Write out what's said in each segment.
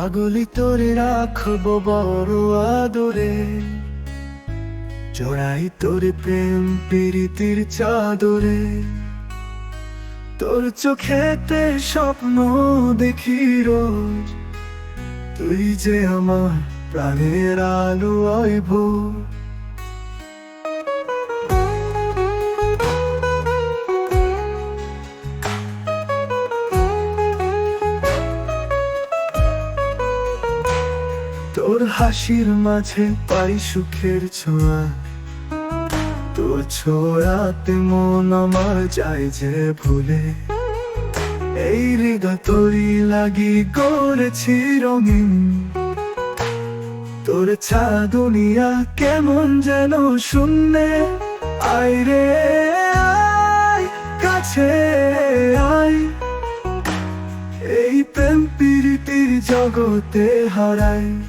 পাগলি তোরে রাখব বড় আদরে। জড়াই তোর প্রেম প্রীতির চাদরে। তোর চোখেতে স্বপ্ন দেখি রোজ। তুই যে আমার প্রাণের আলো আইব তোর হাসির মাঝে পাই সুখের ছোঁয়া। তোর ছোঁয়াতে মন আমার যায় যে ভুলে। এই হৃদয় তোরই লাগি করেছি রঙিন। তোর ছা দুনিয়া কেমন যেন শূন্যে। আয় রে, আয়, কাছে আয়। এই প্রেম প্রীতির জগতে হারাই।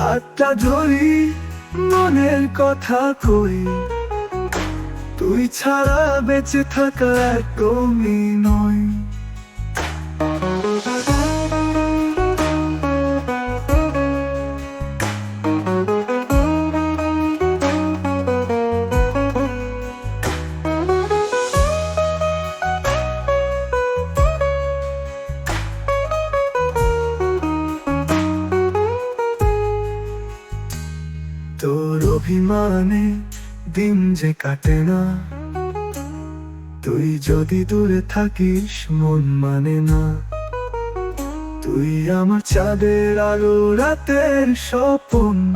হাতটা ধরি মনের কথা কই তুই ছাড়া বেঁচে থাকা একদমই নয়। অভিমানে দিন যে কাটে না। তুই যদি দূরে থাকিস, মন মানে না। তুই আমার চাঁদের আলো রাতের স্বপন।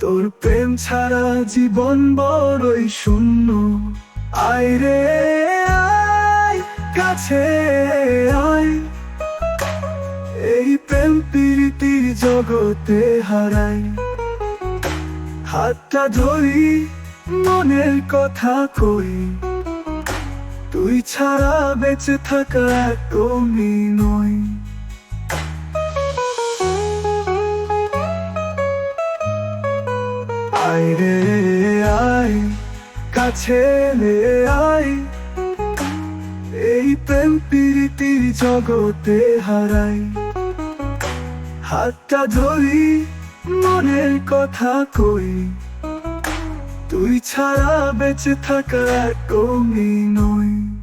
তোর প্রেম ছাড়া জীবন বড়ই শূন্য। আয় রে কাছে আয়। এই প্রেম প্রীতির জগতে হারাই। হাতটা ধরি, মনের কথা কই। তুই ছাড়া বেঁচে থাকা একদমই নই। আয় রে, আয়, কাছে রে, আয়। এই প্রেম প্রীতির জগতে হারাই। হাতটা ধরি মনের কথা কই? তুই ছাড়া বেঁচে থাকা কমি নয়